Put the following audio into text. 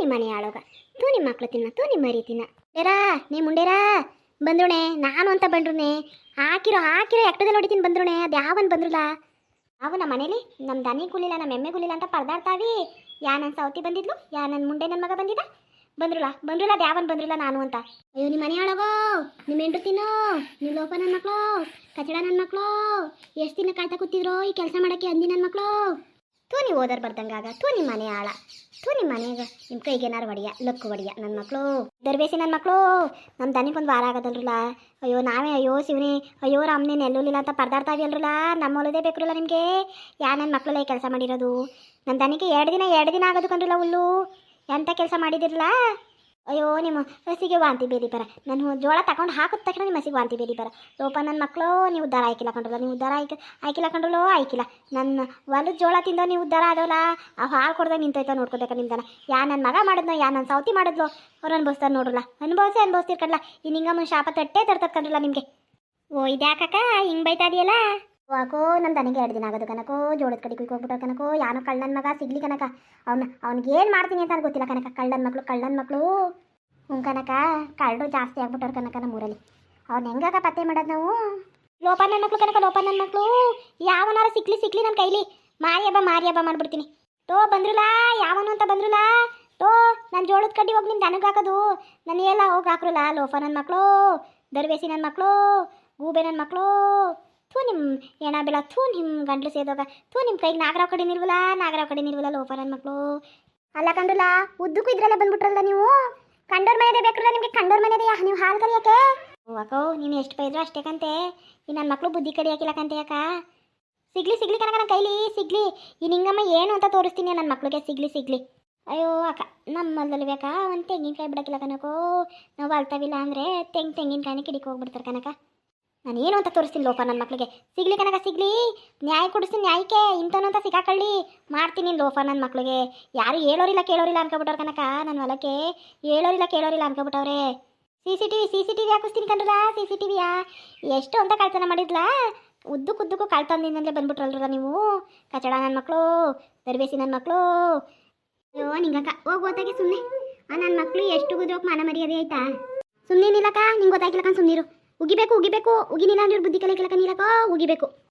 ನಿಮ್ಮ ಮನೆ ಆಳೋಗ. ತೂ ನಿಮ್ಮ ಮಕ್ಳು ತಿನ್ನ, ತೂ ನಿಮ್ಮ ಮರಿ ತಿನ್ನ. ಡೇರಾ, ನೀ ಮುಂಡೇರಾ? ಬಂದ್ರುಣೆ, ನಾನು ಅಂತ ಬಂದ್ರುಣೆ. ಹಾಕಿರೋ ಹಾಕಿರೋ ಎಕ್ಟದಲ್ಲಿ ಹೊಡಿತೀನಿ ಬಂದ್ರುಣೆ. ಅದು ಯಾವನ್ ಬಂದ್ರಲ್ಲ ಅವು ನಮ್ಮ ಮನೇಲಿ ನಮ್ಮ ದನಿ ಗುಲಿಲ್ಲ ನಮ್ಮ ಎಮ್ಮೆ ಗುಲಿಲ್ಲ ಅಂತ ಪರದಾಡ್ತಾವಿ. ಯಾ ನನ್ನ ಸೌತಿ ಬಂದಿದ್ಲು, ಯಾ ನನ್ನ ಮುಂಡೆ ನನ್ನ ಮಗ ಬಂದಿದ್ದ? ಬಂದ್ರಲ್ಲ ಬಂದ್ರಲ್ಲ ಅದು ಯಾವನ್ ಬಂದ್ರಲ್ಲ ನಾನು ಅಂತ. ಅಯ್ಯೋ, ನಿಮ್ಮ ಮನೆ ಆಳೋಗೋ, ನಿಮ್ಮ ಹೆಂಡ್ರು ತಿನ್ನೋ ನೀವು ಲೋಪ ನನ್ನ ಮಕ್ಕಳು ಕಚಡ ನನ್ನ ಮಕ್ಕಳು ಎಷ್ಟು ದಿನ ಕಾಯ್ತಾ ಕೂತಿದ್ರು ಈ ಕೆಲಸ ಮಾಡೋಕ್ಕೆ ಅಂದಿ ನನ್ನ ಮಕ್ಕಳು ತೂ ನೀವು ಓದರ್ ಬರ್ದಂಗಾಗ ನಿಮ್ಮ ಮನೆ ಆಳ. ತೋನಿ ನಿಮ್ಮ ಮನೆಯಾಗ ನಿಮ್ಮ ಕೈಗೆ ಏನಾರು ಒಡಿಯ, ಲಕ್ಕು ಒಡಿಯ ನನ್ನ ಮಕ್ಕಳು ದರ್ಬೇಸಿ ನನ್ನ ಮಕ್ಕಳು ನಮ್ಮ ದನಿಗೊಂದು ವಾರ ಆಗದಲ್ರಲ್ಲ ಅಯ್ಯೋ, ನಾವೇ, ಅಯ್ಯೋ, ಶಿವನೇ, ಅಯ್ಯೋ ರಾಮನೇ ನೆಲ್ಲೂಲಿಲ್ಲ ಅಂತ ಪರದಾಡ್ತಾ ಇದೆಯಲ್ರಲ್ಲ ನಮ್ಮ ಒಳದೇ ಬೇಕ್ರಲ್ಲ ನಿಮಗೆ? ಯಾ ನನ್ನ ಮಕ್ಕಳಲ್ಲೇ ಕೆಲಸ ಮಾಡಿರೋದು? ನನ್ನ ದನಿಗೆ ಎರಡು ದಿನ ಎರಡು ದಿನ ಆಗೋದು ಕಂಡ್ರಲ್ಲ ಹುಲ್ಲು ಎಂಥ ಕೆಲಸ ಮಾಡಿದಿರಲ್ಲ ಅಯ್ಯೋ, ನಿಮ್ಮ ಹಸಿಗೆ ವಾಂತಿ ಬೇದಿ ಬರ ನಾನು ಜೋಳ ತಗೊಂಡು ಹಾಕಿದ ತಕ್ಷಣ ನಿಮ್ಮ ಹಸಿಗೆ ವಾಂತಿ ಬೇದಿ ಬರ ಲೋಪ, ನನ್ನ ಮಕ್ಕಳು ನೀವು ಉದ್ಧಾರ ಆಯ್ಕಿಲ್ಲ ಕಂಡ್ರಲ್ಲ, ನೀವು ಉದ್ಧಾರ ಆಯ್ಕೆ ಆಯ್ಕಿಲ್ಲ ಕಂಡ್ರಲ್ಲೋ ಆಯ್ಕಿಲ್ಲ ನನ್ನ ಹೊಲದ ಜೋಳ ತಿಂದೋ ನೀವು ಉದ್ದಾರ ಆದವಲ್ಲ ಆ ಹಾಲು ಕೊಡ್ದೆ ನಿಂತೈತ ನೋಡ್ಕೋಬೇಕ ನಿಮ್ದನ? ಯಾ ನನ್ನ ಮಗ ಮಾಡಿದ್ನೋ, ಯಾ ನನ್ನ ಸೌತಿ ಮಾಡಿದ್ಲು? ಅವ್ರು ಅನ್ಭವಿಸ್ತಾರೆ ನೋಡ್ರಲ್ಲ. ಅನುಭವಿಸಿ ಅನುಭವಿಸ್ತಿರ್ಕಲ್ಲ ಈ ನಿಂಗಮ್ಮನ ಶಾಪ ತಟ್ಟೆ ತರ್ತಕ್ಕಂಡ್ರಲ್ಲ ನಿಮಗೆ. ಓ, ಇದ್ಯಾಕಕ್ಕ? ಹಿಂಗೆ ಬೈತಾ ಇದೆಯಲ್ಲ? ವಾಕೋ ನಮ್ಮ ದನಿಗೆ ಎರಡು ದಿನ ಆಗೋದು ಕನಕೋ ಜೋಳದ ಕಡೆ ಹೋಗ್ಬಿಟ್ಟ ಕನಕೋ ಯಾನೋ ಕಳ್ಳನ ಮಗ ಸಿಗ್ಲಿ ಕನಕ ಅವ್ನ, ಅವ್ನಿಗೆ ಏನು ಮಾಡ್ತೀನಿ ಅಂತ ಗೊತ್ತಿಲ್ಲ ಕನಕ ಕಳ್ಳನ ಮಕ್ಕಳು ಕಳ್ಳನ ಮಕ್ಕಳು ಹ್ಞೂ ಕನಕ ಕಳ್ಳರು ಜಾಸ್ತಿ ಆಗ್ಬಿಟ್ಟವ್ರು ಕನಕ ನಮ್ಮೂರಲ್ಲಿ ಅವ್ನ ಹೆಂಗಾಗ ಪತ್ತೆ ಮಾಡೋದು ನಾವು? ಲೋಪ ನನ್ನ ಮಕ್ಕಳು ಕನಕ ಲೋಪ ನನ್ನ ಮಕ್ಕಳು ಯಾವನಾರ ಸಿಕ್ಲಿ ಸಿಕ್ಲಿ ನನ್ನ ಕೈಲಿ. ಮಾರಿ ಹಬ್ಬ ಮಾರಿ ಹಬ್ಬ ಮಾಡ್ಬಿಡ್ತೀನಿ. ತೋ ಬಂದ್ರಲ್ಲ ಯಾವನು ಅಂತ ಬಂದ್ರಲ್ಲ ತೋ ನನ್ನ ಜೋಳದ ಕಡ್ಡಿ ಹೋಗಿ ನಿನ್ನ ಹಾಕದು. ಹಾಕೋದು ನನಗೆಲ್ಲ ಹೋಗಿ ಹಾಕ್ರಲ್ಲ ಲೋಪ ನನ್ನ ಮಕ್ಕಳು ದರ್ವೇಸಿ ನನ್ನ ಮಕ್ಕಳು ಗೂಬೆ ನನ್ನ ಮಕ್ಕಳು ಥೂ ನಿಮ್ಮ ಏನ ಬೆಳ, ಥೂ ನಿಮ್ಮ ಗಂಟ್ಲು ಸೇದೋಗ, ಥೂ ನಿಮ್ಮ ಕೈಗೆ ನಾಗರಾವ್ ಕಡೆ ನಿಲ್ವಲ್ಲ ನಾಗರಾವ್ ಕಡೆ ನಿಲ್ವಲ್ಲ ನನ್ನ ಮಕ್ಕಳು ಅಲ್ಲ ಕಂಡ್ರಲ್ಲ ಉದ್ದಕ್ಕೂ ಇದ್ರಲ್ಲ ಬಂದ್ಬಿಟ್ರಲ್ಲ ನೀವು? ಕಂಡೋರ್ ಮನೆಯದೇ ಬೇಕಲ್ಲ ನಿಮಗೆ, ಕಂಡೋರ್ ಮನೆದೇ ನೀವು ಹಾಲು ಕರಿಯಕ್ಕೆ? ಅಕ್ಕೋ, ನೀನು ಎಷ್ಟು ಬೈದ್ರು ಅಷ್ಟೇ ಕಂತೆ. ಈ ನನ್ನ ಮಕ್ಕಳು ಬುದ್ಧಿ ಕಡಿಯಾಕಿಲ್ಲ ಕಂತೆ ಅಕ್ಕ. ಸಿಗ್ಲಿ ಸಿಗ್ಲಿ ಕನಕ ನನ್ನ ಕೈಲಿ, ಸಿಗ್ಲಿ. ಈ ನಿಂಗಮ್ಮ ಏನು ಅಂತ ತೋರಿಸ್ತೀನಿ ನನ್ನ ಮಕ್ಳಿಗೆ, ಸಿಗ್ಲಿ ಸಿಗ್ಲಿ. ಅಯ್ಯೋ ಅಕ್ಕ ನಮ್ಮಲ್ಲಿ ಬೇಕಾ, ಒಂದು ತೆಂಗಿನಕಾಯಿ ಬಿಡಕ್ಕಿಲ್ಲ ಕನಕೋ ನಾವು ಅಳ್ತಾವಿಲ್ಲ ಅಂದರೆ ತೆಂಗ್ ತೆಂಗಿನಕಾಯಿ ಕಿಡಿಕ್ ಹೋಗ್ಬಿಡ್ತಾರೆ ಕನಕ ನಾನು ಏನು ಅಂತ ತೋರಿಸ್ತೀನಿ ಲೋಪ ನನ್ನ ಮಕ್ಕಳಿಗೆ ಸಿಗ್ಲಿ ಕನಕ ಸಿಗ್ಲಿ. ನ್ಯಾಯ ಕೊಡಿಸ್ತೀನಿ, ನ್ಯಾಯಕ್ಕೆ ಇಂಥವನು ಅಂತ ಸಿಕ್ಕಾಕೊಳ್ಳಿ. ಮಾಡ್ತೀನಿ ಲೋಪ ನನ್ನ ಮಕ್ಕಳಿಗೆ ಯಾರು ಹೇಳೋರಿಲ್ಲ, ಕೇಳೋರಿಲ್ಲ ಅನ್ಕೊಬಿಟ್ಟವ್ರು ಕನಕ ನನ್ನ ಹೊಲಕ್ಕೆ. ಹೇಳೋರಿಲ್ಲ, ಕೇಳೋರಿಲ್ಲ ಅನ್ಕೊಬಿಟ್ಟವ್ರೆ. C C T V C C T V ಹಾಕಿಸ್ತೀನಿ ಕಂಡ್ರಲ್ಲ ಸಿ ಸಿ ಟಿ ವಿಯಾ ಎಷ್ಟು ಅಂತ ಕಳ್ತನ ಮಾಡಿದ್ಲಾ? ಉದ್ದಕ್ಕೂ ಉದ್ದಕ್ಕೂ ಕಳ್ತನದಿಂದಲೇ ಬಂದ್ಬಿಟ್ರಲ್ರ ನೀವು? ಕಚಡ ನನ್ನ ಮಕ್ಕಳು ದರ್ವೇಸಿ ನನ್ನ ಮಕ್ಕಳು ಅಯ್ಯೋ, ನಿಂಗಕ್ಕ, ಹೋಗಿ ಗೊತ್ತಾಗಿ ಸುಮ್ಮನೆ ನನ್ನ ಮಕ್ಕಳು ಎಷ್ಟು ಗುದ್ದೋಕೆ ಮಾನ ಮರ್ಯಾದೆ ಆಯ್ತಾ? ಸುಮ್ಮನೆ ನಿಲ್ಲಕ್ಕ ನಿಂಗೆ ಗೊತ್ತಾಗಿಲ್ಲಕ್ಕ ಸುಮ್ಮನಿರು ಉಗಿಬೇಕು ಉಗಿಬೇಕು. ಉಗಿನಿಲ್ಲ ಅಂದ್ರೆ ಬುದ್ಧಿ ಕಲೆ ಕೆಲಕ ನೀಲಕ್ಕ ಉಗಿಬೇಕು.